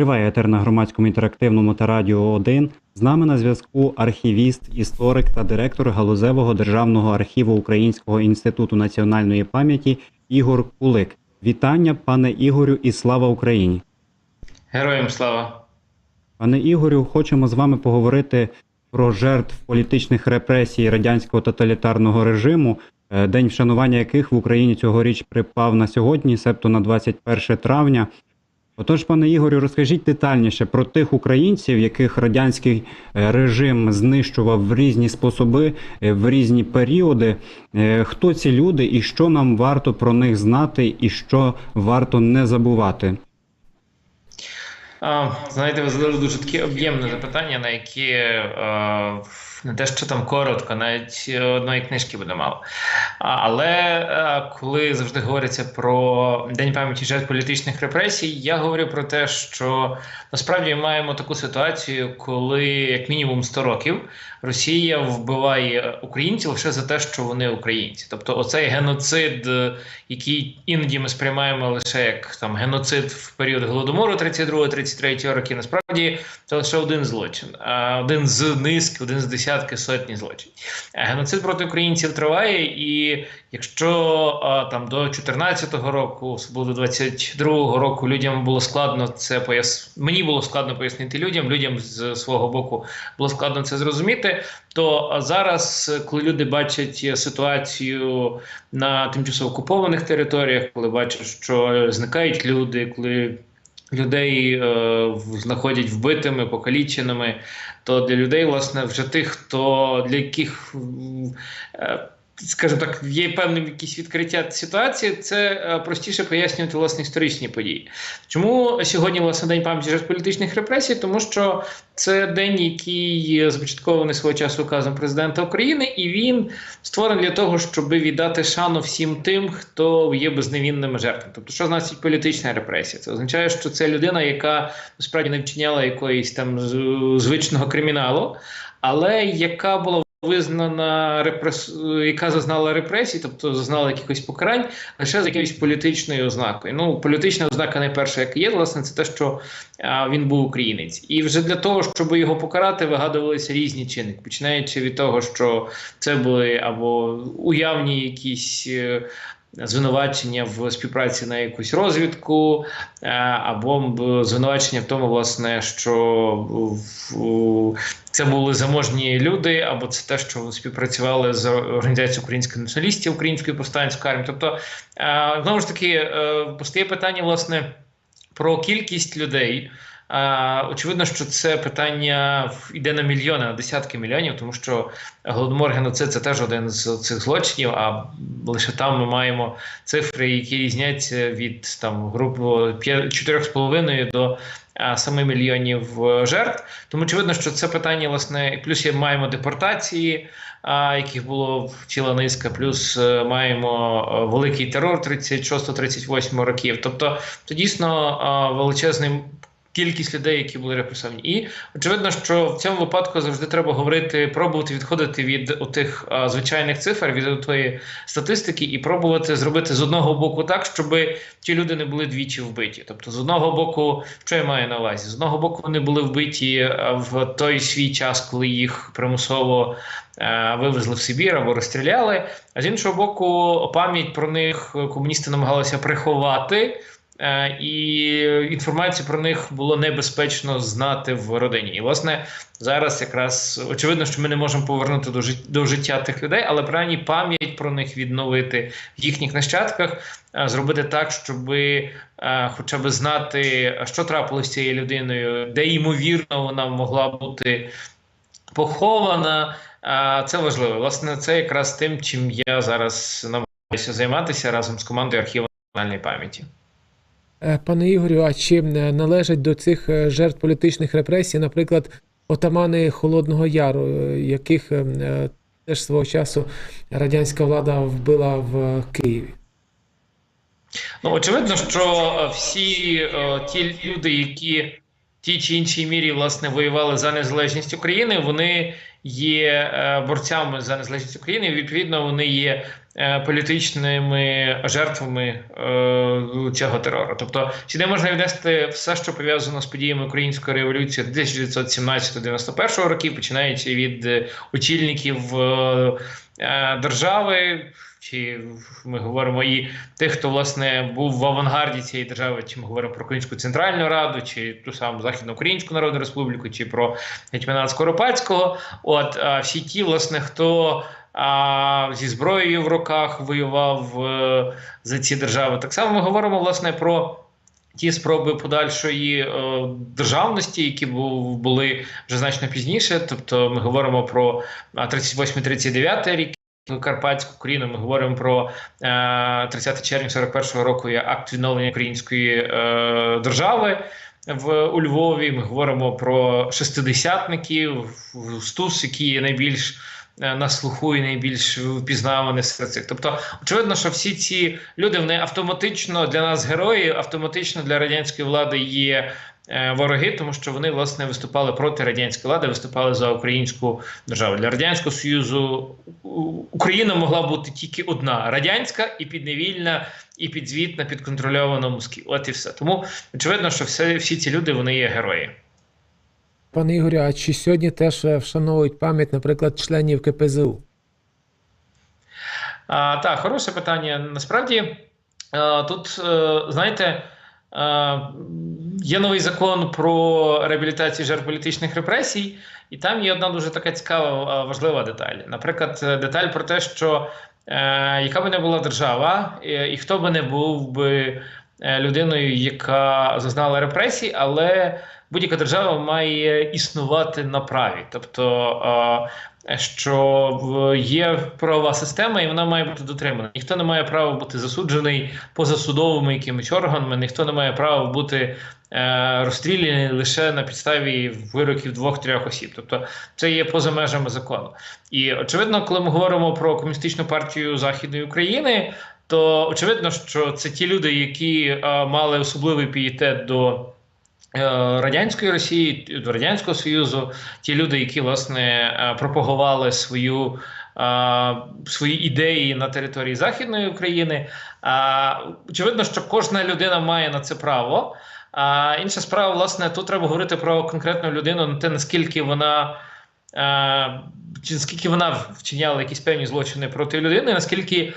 Триває етер на громадському інтерактивному та радіо 1. З нами на зв'язку архівіст, історик та директор галузевого державного архіву Українського інституту національної пам'яті Ігор Кулик. Вітання, пане Ігорю, і слава Україні! Героям слава! Пане Ігорю, хочемо з вами поговорити про жертв політичних репресій радянського тоталітарного режиму, е, день вшанування яких в Україні цьогоріч припав на сьогодні, себто на 21 травня. Отож, пане Ігорю, розкажіть детальніше про тих українців, яких радянський е, режим знищував в різні способи, е, в різні періоди. Е, Хто ці люди і що нам варто про них знати, і що варто не забувати? Знаєте, ви задали дуже таке об'ємне запитання, на яке не те, що там коротко, навіть одної книжки буде мало. Але е, коли завжди говориться про День пам'яті жертв політичних репресій, я говорю про те, що насправді ми маємо таку ситуацію, коли як мінімум 100 років Росія вбиває українців лише за те, що вони українці. Тобто, оцей геноцид, е, який іноді ми сприймаємо лише як там геноцид в період голодомору 32-33 роки, насправді це лише один злочин, а один з низки, один з десятки сотні злочинів. Геноцид проти українців триває, і якщо там до 14-го року, особливо до 22-го року, людям було складно це пояс... мені було складно пояснити людям, людям з свого боку було складно це зрозуміти. То зараз, коли люди бачать ситуацію на тимчасово окупованих територіях, коли бачать, що зникають люди, коли людей е, знаходять вбитими, покаліченими, то для людей, власне, вже тих, хто для яких. е, Скажімо так, є певним якісь відкриття ситуації, це е, простіше пояснювати власне історичні події. Чому сьогодні власне день пам'яті жертв політичних репресій? Тому що це день, який започаткований свого часу указом президента України, і він створений для того, щоб віддати шану всім тим, хто є безневінними жертвами. Тобто, що значить політична репресія? Це означає, що це людина, яка насправді не вчиняла якоїсь там звичного криміналу, але яка була визнана репрес... яка зазнала репресій, тобто зазнала якихось покарань, лише з якоюсь політичною ознакою. Ну, політична ознака найперша, яка є, власне, це те, що а, він був українець. І вже для того, щоб його покарати, вигадувалися різні чинники, починаючи від того, що це були або уявні якісь. Звинувачення в співпраці на якусь розвідку, е, або звинувачення в тому, власне, що це були заможні люди, або це те, що співпрацювали з організацією українських націоналістів, українською повстанською армією. Тобто, е, знову ж таки, е, постає питання, власне, про кількість людей. Очевидно, що це питання йде на мільйони, на десятки мільйонів, тому що голодомор геноцид це теж один з цих злочинів. А лише там ми маємо цифри, які різняться від там грубо 4,5 до а, 7 мільйонів е, жертв. Тому очевидно, що це питання, власне, плюс є маємо депортації, яких було ціла низка, плюс е, маємо е, великий терор 36-38 років. Тобто, це дійсно величезний. Кількість людей, які були репресовані, і очевидно, що в цьому випадку завжди треба говорити, пробувати відходити від тих звичайних цифр, від тої статистики, і пробувати зробити з одного боку так, щоб ті люди не були двічі вбиті. Тобто, з одного боку, що я маю на увазі? З одного боку, вони були вбиті е, в той свій час, коли їх примусово е, вивезли в Сибір або розстріляли. А з іншого боку, пам'ять про них комуністи намагалися приховати. Е, І інформацію про них було небезпечно знати в родині. І власне зараз якраз очевидно, що ми не можемо повернути до жит- до життя тих людей, але принаймні пам'ять про них відновити в їхніх нащадках, е, зробити так, щоб е, хоча б знати, що трапилося з цією людиною, де ймовірно вона могла бути похована. Це важливо. Власне, це якраз тим, чим я зараз намагаюся займатися разом з командою архіву національної пам'яті. Е, Пане Ігорю, а чи е, належать до цих е, жертв політичних репресій, наприклад, отамани Холодного Яру, яких е, е, теж свого часу радянська влада вбила в Києві? Ну, очевидно, що всі е, ті люди, які в тій чи іншій мірі власне воювали за незалежність України, вони є борцями за незалежність України. Відповідно, вони є політичними жертвами е, цього терору. Тобто сюди можна віднести все, що пов'язано з подіями української революції 1917-91 років, починаючи від е, очільників е, е, держави. Чи ми говоримо і тих, хто власне був в авангарді цієї держави, чи ми говоримо про Українську Центральну Раду, чи ту саму Західноукраїнську Народну Республіку, чи про гетьманат Скоропадського. От а, всі ті, власне, хто а, зі зброєю в руках воював е, за ці держави. Так само ми говоримо власне про. Ті спроби подальшої е, державності, які був, були вже значно пізніше. Тобто, ми говоримо про а, 38-39 рік. Карпатську Україну ми говоримо про е, 30 червня 41-го року акт відновлення української е, держави в у Львові. Ми говоримо про шестидесятників, Стус, які є найбільш е, на слуху і найбільш впізнавані серед цих. Тобто, очевидно, що всі ці люди вони автоматично для нас герої, автоматично для радянської влади є. е, Вороги, тому що вони власне виступали проти радянської влади, виступали за українську державу. Для радянського союзу Україна могла бути тільки одна радянська і підневільна, і підзвітна, підконтрольована Москві. От і все. Тому очевидно, що все, всі ці люди вони є герої. Пане Ігорю, а чи сьогодні теж е, вшановують пам'ять, наприклад, членів КПЗУ? Так, хороше питання. Насправді е, тут, е, знаєте, є новий закон про реабілітацію жертв політичних репресій, і там є одна дуже така цікава, важлива деталь. Наприклад, деталь про те, що яка би не була держава, і хто би не був би людиною, яка зазнала репресій, але будь-яка держава має існувати на праві. Тобто. що є правова система, і вона має бути дотримана. Ніхто не має права бути засуджений позасудовими якимись органами, ніхто не має права бути е, розстріляний лише на підставі вироків двох-трьох осіб. Тобто це є поза межами закону. І очевидно, коли ми говоримо про комуністичну партію Західної України, то очевидно, що це ті люди, які е, мали особливий пієтет до. Е, Радянської Росії, Радянського Союзу, ті люди, які власне е, пропагували свою, е, свої ідеї на території Західної України. Очевидно, що кожна людина має на це право. А інша справа, власне, тут треба говорити про конкретну людину, на те, наскільки вона. Чи наскільки вона вчиняла якісь певні злочини проти людини, наскільки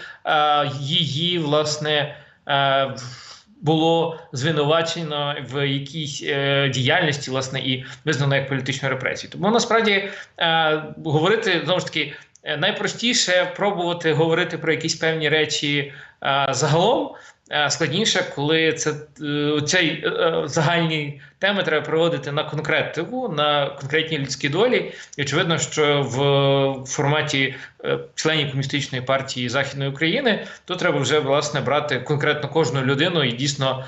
її власне було звинувачено в якійсь е, діяльності, власне, і визнано як політичну репресію. Тому насправді е, говорити знову ж таки е, найпростіше пробувати говорити про якісь певні речі е, загалом. Е, Складніше, коли це е, цей е, загальні теми треба проводити на конкретику, на конкретні людські долі. І очевидно, що в форматі членів комуністичної партії Західної України то треба вже власне брати конкретно кожну людину і дійсно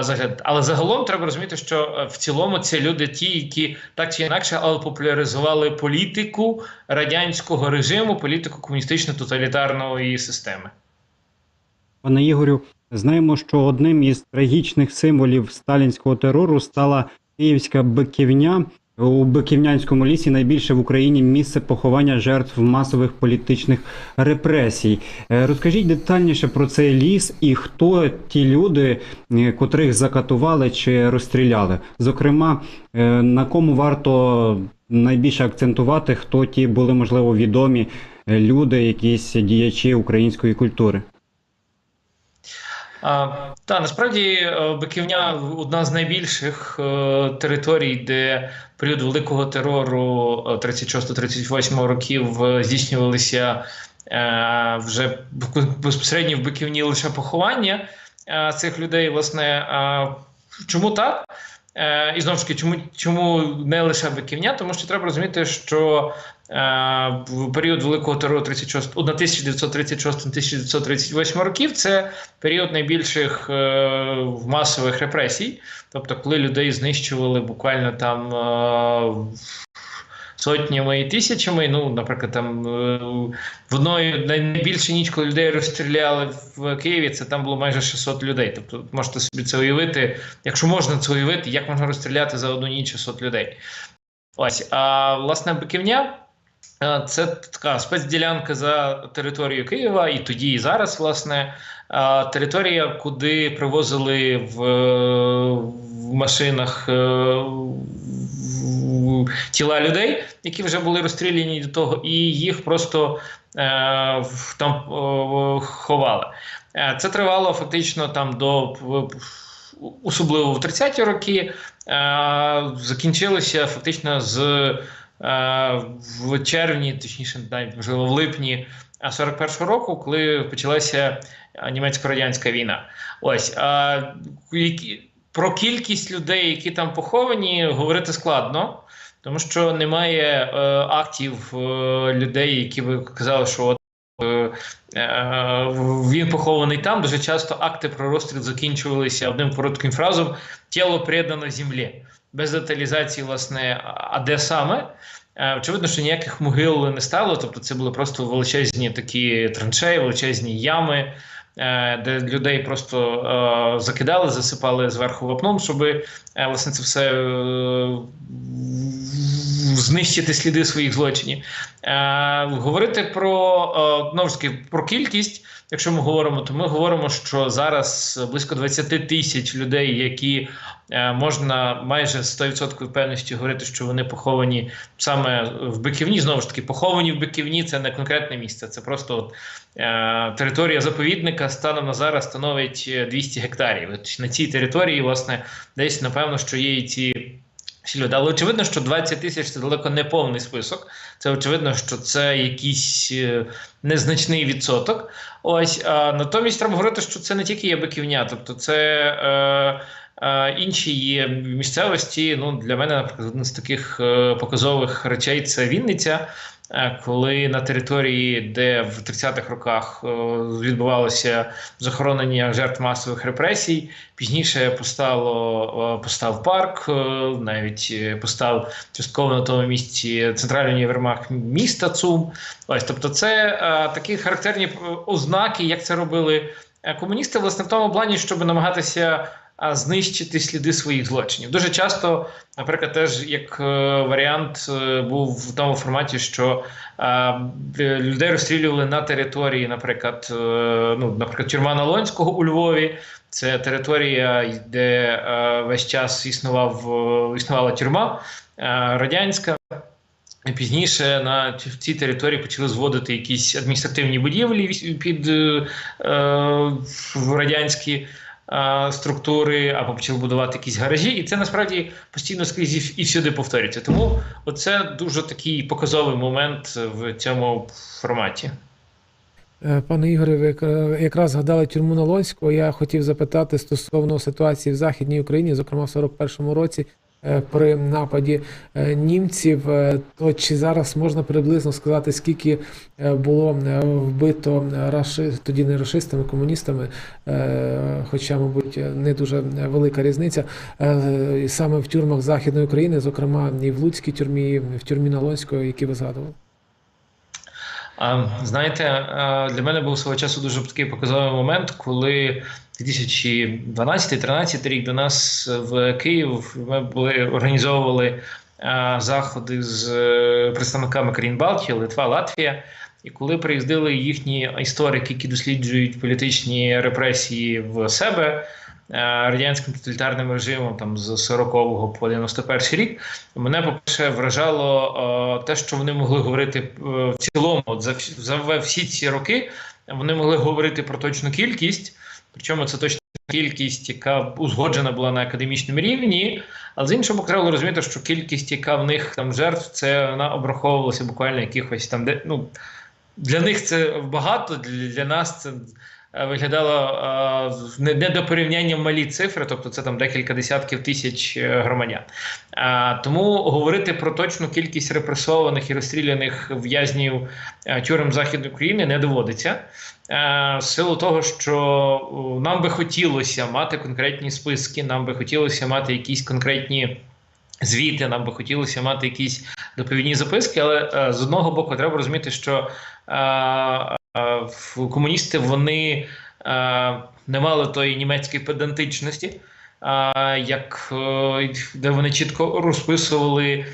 заглядати. Але загалом треба розуміти, що в цілому це люди, ті, які так чи інакше, але популяризували політику радянського режиму, політику комуністично-тоталітарної системи. Пане Ігорю, знаємо, що одним із трагічних символів сталінського терору стала київська биківня. У Биківнянському лісі найбільше в Україні місце поховання жертв масових політичних репресій. Е, Розкажіть детальніше про цей ліс і хто ті люди, е, котрих закатували чи розстріляли. Зокрема, е, на кому варто найбільше акцентувати, хто ті були можливо відомі люди, якісь діячі української культури. Та насправді е, Биківня одна з найбільших е, територій, де період великого терору е, 36-38 років е, здійснювалися е, вже безпосередньо в Биківні лише поховання цих людей. Власне, чому так? Е, і знову ж таки, чому, чому не лише Биківня? Тому що треба розуміти, що е, в період великого терору 36, 1936-1938 років це період найбільших е, масових репресій. Тобто, коли людей знищували буквально там е, сотнями і тисячами. Ну, наприклад, там е, в одної най- найбільша ніч, коли людей розстріляли в Києві, це там було майже 600 людей. Тобто, можете собі це уявити, якщо можна це уявити, як можна розстріляти за одну ніч 600 людей. Ось, а власне, Биківня. Е, Це така спецділянка за територією Києва, і тоді, і зараз, власне, е, територія, куди привозили в, в машинах е, тіла людей, які вже були розстріляні до того, і їх просто е, там е, ховали. Це тривало фактично там до особливо в 30-ті роки. Закінчилося фактично з в червні, точніше, навіть можливо, в липні 41-го року, коли почалася німецько-радянська війна. Ось які, про кількість людей, які там поховані, говорити складно. Тому що немає е, актів е, людей, які би казали, що от е, е, він похований там. Дуже часто акти про розстріл закінчувалися одним коротким фразом тіло предано землі, без деталізації, власне, а де саме. Е, Очевидно, що ніяких могил не стало, тобто це були просто величезні такі траншеї, величезні ями, де людей просто е, закидали, засипали зверху вапном, щоб е, власне це все е, знищити сліди своїх злочинів. Е, говорити про ну, про кількість. Якщо ми говоримо, то ми говоримо, що зараз близько 20 тисяч людей, які е, можна майже з 100% впевненості говорити, що вони поховані саме в Биківні. Знову ж таки, поховані в Биківні це не конкретне місце, це просто от, е, територія заповідника станом на зараз становить е, 200 гектарів. От на цій території, власне, десь напевно, що є і ці. Люди. Але очевидно, що 20 тисяч це далеко не повний список. Це очевидно, що це якийсь е, незначний відсоток. Ось а, натомість треба говорити, що це не тільки є биківня, тобто це. Е, е, Інші є місцевості. Ну для мене, наприклад, один з таких е, показових речей це Вінниця. Е, Коли на території, де в 30-х роках е, відбувалося захоронення жертв масових репресій, пізніше постало е, постав парк, навіть постав частково на тому місці центральний універмаг міста ЦУМ. Ось, тобто, це такі характерні ознаки, як це робили комуністи, власне, в тому плані, щоб намагатися знищити сліди своїх злочинів. Дуже часто, наприклад, теж як е, варіант е, був в тому форматі, що е, людей розстрілювали на території, наприклад, ну, наприклад, тюрма Налонського у Львові. Це територія, де весь час існував існувала тюрма е, радянська. Пізніше на в цій території почали зводити якісь адміністративні будівлі під е, радянські структури, або почали будувати якісь гаражі, і це насправді постійно скрізь і- всюди повторюється. Тому це дуже такий показовий момент в цьому форматі. Е, Пане Ігоре, ви якраз згадали тюрму Налонського. Я хотів запитати стосовно ситуації в Західній Україні, зокрема в 41-му році, при нападі е, німців. Е, То чи зараз можна приблизно сказати, скільки е, було е, вбито раши, тоді не рашистами, комуністами, е, хоча, мабуть, не дуже велика різниця, е, саме в тюрмах Західної України, зокрема і в Луцькій тюрмі, і в тюрмі Налонського, які ви згадували? Знаєте, е, для мене був свого часу дуже такий показовий момент, коли 2012-2013 рік до нас в Київ ми були організовували е, заходи з е, представниками країн Балтії, Литва, Латвія. І коли приїздили їхні історики, які досліджують політичні репресії в себе радянським тоталітарним режимом там з 40-го по 91 рік, мене по-перше вражало е, те, що вони могли говорити е, в цілому за, всі ці роки. Вони могли говорити про точну кількість, причому це точна кількість, яка узгоджена була на академічному рівні. Але з іншого боку, треба розуміти, що кількість, яка в них там жертв, це вона обраховувалася буквально якихось там, де ну для них це багато, для, нас це е, виглядало е, не, до порівняння малі цифри, тобто це там декілька десятків тисяч е, громадян. Тому говорити про точну кількість репресованих і розстріляних в'язнів е, тюрем Західної України не доводиться. Е, з силу того, що нам би хотілося мати конкретні списки, нам би хотілося мати якісь конкретні звіти, нам би хотілося мати якісь доповідні записки, але е, з одного боку треба розуміти, що е, е, в- комуністи вони не мали тої німецької педантичності, як е, де вони чітко розписували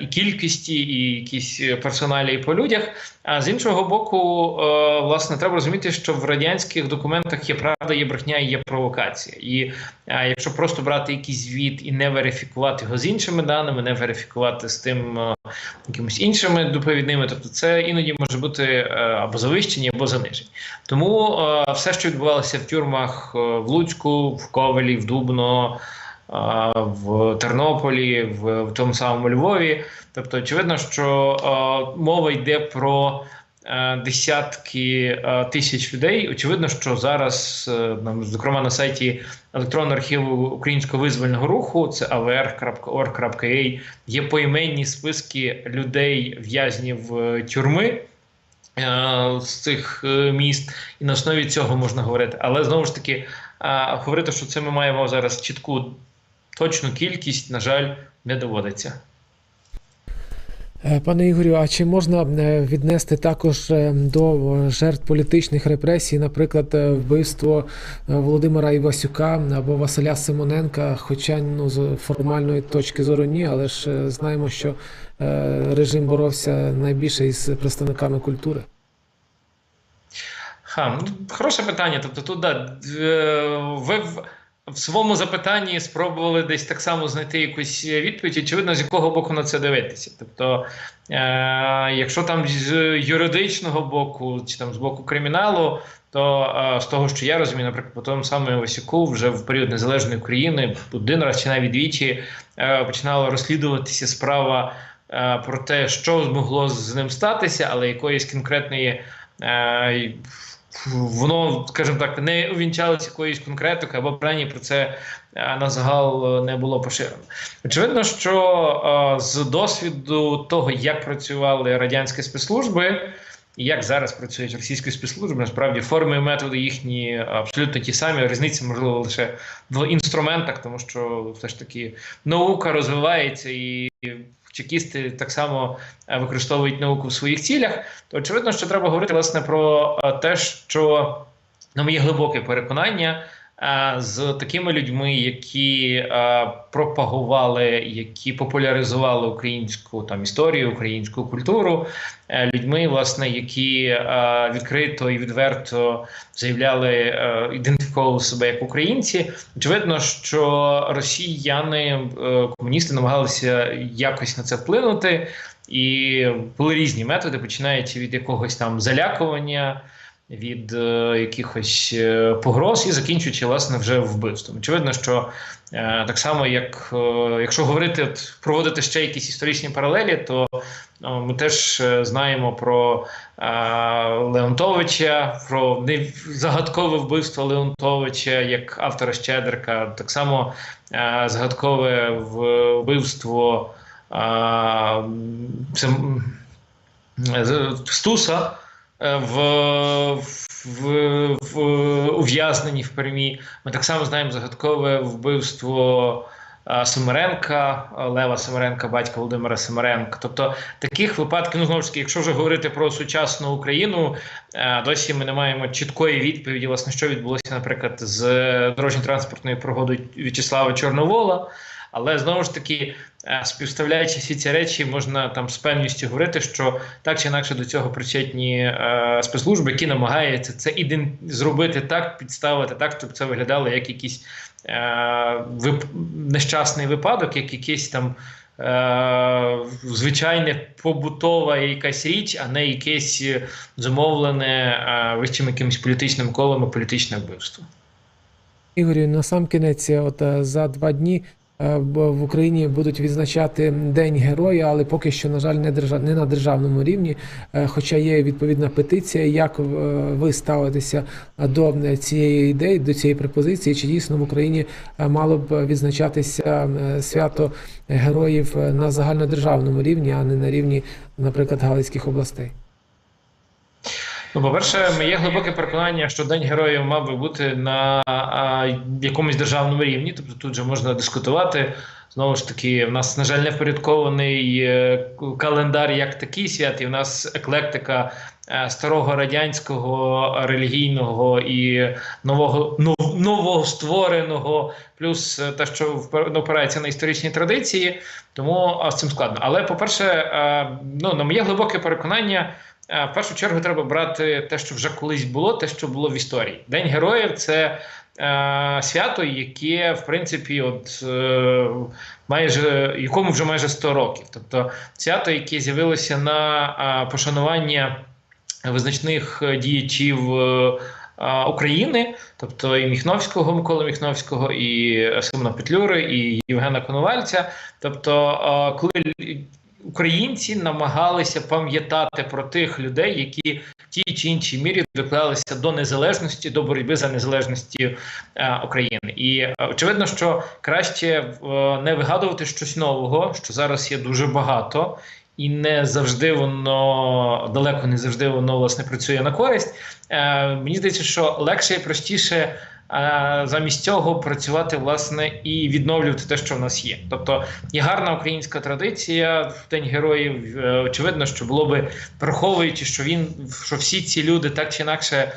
і кількості, і якісь персоналі і по людях. А з іншого боку, е, власне, треба розуміти, що в радянських документах є правда, є брехня, і є провокація. І е, якщо просто брати якийсь звіт і не верифікувати його з іншими даними, не верифікувати з тим е, якимись іншими доповідними, тобто це іноді може бути е, або завищені, або занижені. Тому е, все, що відбувалося в тюрмах е, в Луцьку, в Ковелі, в Дубно, е, в Тернополі, в, в тому самому Львові. Тобто, очевидно, що мова йде про е, десятки е, тисяч людей. Очевидно, що зараз, е, зокрема на сайті електронного архіву Українського визвольного руху, це avr.org.ua, є поіменні списки людей, в'язнів тюрми. З цих міст, і на основі цього можна говорити. Але знову ж таки, говорити, що це ми маємо зараз чітку точну кількість, на жаль, не доводиться. Е, Пане Ігорю, а чи можна е, віднести також е, до жертв політичних репресій, наприклад, вбивство Володимира Івасюка або Василя Симоненка? Хоча ну, з формальної точки зору ні, але ж знаємо, що режим боровся найбільше із представниками культури. Ха, ну, хороше питання. Тобто, тут да, ви в, своєму запитанні спробували десь так само знайти якусь відповідь, очевидно, з якого боку на це дивитися. Тобто, е, якщо там з юридичного боку чи там з боку криміналу, то е, з того, що я розумію, наприклад, по тому самому Осіку вже в період незалежної України один раз чи навіть двічі е, починала розслідуватися справа е, про те, що змогло з ним статися, але якоїсь конкретної. Е, Воно, скажімо так, не увінчалося якоюсь конкретикою, або принаймні про це е, на загал е, не було поширено. Очевидно, що е, з досвіду того, як працювали радянські спецслужби, і як зараз працюють російські спецслужби, насправді форми і методи їхні абсолютно ті самі. Різниця можливо лише в інструментах, тому що все ж таки наука розвивається і чекісти так само е, використовують науку в своїх цілях. То очевидно, що треба говорити власне про е, те, що на моє глибоке переконання. З такими людьми, які пропагували, які популяризували українську там історію, українську культуру, е, людьми, власне, які відкрито і відверто заявляли, е, ідентифіковували себе як українці. Очевидно, що росіяни, е, комуністи намагалися якось на це вплинути, і були різні методи, починаючи від якогось там залякування. Від е, якихось е, погроз і закінчуючи власне вже вбивством. Очевидно, що е, так само, як якщо говорити, проводити ще якісь історичні паралелі, то ми теж знаємо про Леонтовича, про загадкове вбивство Леонтовича як автора Щедрика, так само загадкове вбивство це, Стуса в, в, в ув'язненні в Пермі. Ми так само знаємо загадкове вбивство е, Семеренка, е, Лева Семеренка, батька Володимира Семеренка. Тобто таких випадків, ну знову ж таки, якщо вже говорити про сучасну Україну, е, досі ми не маємо чіткої відповіді, власне, що відбулося, наприклад, з дорожньо-транспортною пригодою В'ячеслава Чорновола. Але знову ж таки, е, співставляючи всі ці речі, можна там з певністю говорити, що так чи інакше до цього причетні е, спецслужби, які намагаються це іден... зробити так, підставити так, щоб це виглядало як якийсь е, вип... нещасний випадок, як якийсь там. Е, звичайне побутова якась річ, а не якесь зумовлене е, вищим якимось політичним колом і політичне вбивство. Ігорю, на сам кінець, от за два дні в Україні будуть відзначати День Героя, але поки що, на жаль, не, держав... не на державному рівні. Е, Хоча є відповідна петиція. Як е, ви ставитеся до е, цієї ідеї, до цієї пропозиції? Чи дійсно в Україні е, мало б відзначатися е, свято героїв е, на загальнодержавному рівні, а не на рівні, наприклад, Галицьких областей? Ну, по-перше, моє глибоке переконання, що День героїв мав би бути на а, якомусь державному рівні. Тобто тут же можна дискутувати. Знову ж таки, в нас, на жаль, не впорядкований е, календар як такий свят, і в нас еклектика е, старого радянського релігійного і нового нов- новоствореного, плюс е, те, що впер- ну, опирається на історичні традиції, тому з цим складно. Але, по-перше, е, ну, на моє глибоке переконання. В першу чергу треба брати те, що вже колись було, те, що було в історії. День героїв це е, свято, яке в принципі, от е, майже якому вже майже 100 років. Тобто свято, яке з'явилося на е, пошанування визначних діячів. е, України, тобто і Міхновського, Миколи Міхновського, і Симона Петлюри, і Євгена Коновальця. Тобто, е, коли українці намагалися пам'ятати про тих людей, які в тій чи іншій мірі доклалися до незалежності, до боротьби за незалежності е, України. І е, очевидно, що краще е, не вигадувати щось нового, що зараз є дуже багато. І не завжди воно далеко не завжди воно власне працює на користь. Е, мені здається, що легше і простіше замість цього працювати власне і відновлювати те, що в нас є. Тобто є гарна українська традиція в День героїв. Е, очевидно, що було би враховуючи, що він що всі ці люди так чи інакше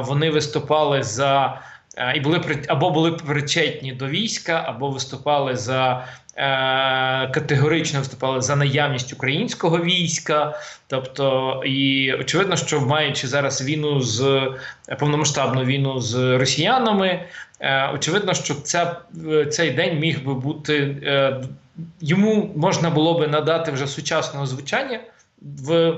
вони виступали за. Е, І були або були причетні до війська, або виступали за е, категорично виступали за наявність українського війська. Тобто, і очевидно, що маючи зараз війну з повномасштабну війну з росіянами, е, очевидно, що ця, цей день міг би бути йому можна було би надати вже сучасного звучання в.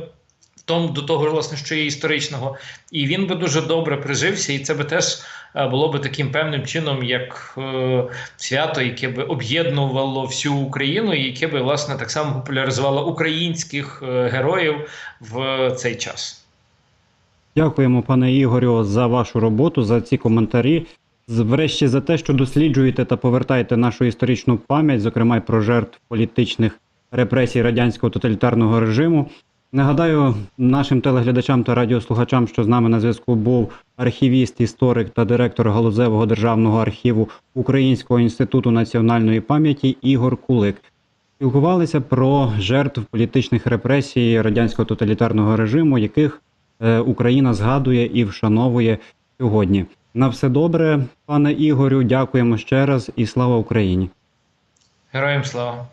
Тому до того власне, що є історичного, і він би дуже добре прижився, і це би теж було би таким певним чином, як е, свято, яке би об'єднувало всю Україну, і яке би власне так само популяризувало українських е, героїв в цей час. Дякуємо, пане Ігорю, за вашу роботу, за ці коментарі. Врешті за те, що досліджуєте та повертаєте нашу історичну пам'ять, зокрема й про жертв політичних репресій радянського тоталітарного режиму. Нагадаю нашим телеглядачам та радіослухачам, що з нами на зв'язку був архівіст, історик та директор галузевого державного архіву Українського інституту національної пам'яті Ігор Кулик. Спілкувалися про жертв політичних репресій радянського тоталітарного режиму, яких е, Україна згадує і вшановує сьогодні. На все добре, пане Ігорю. Дякуємо ще раз і слава Україні. Героям слава!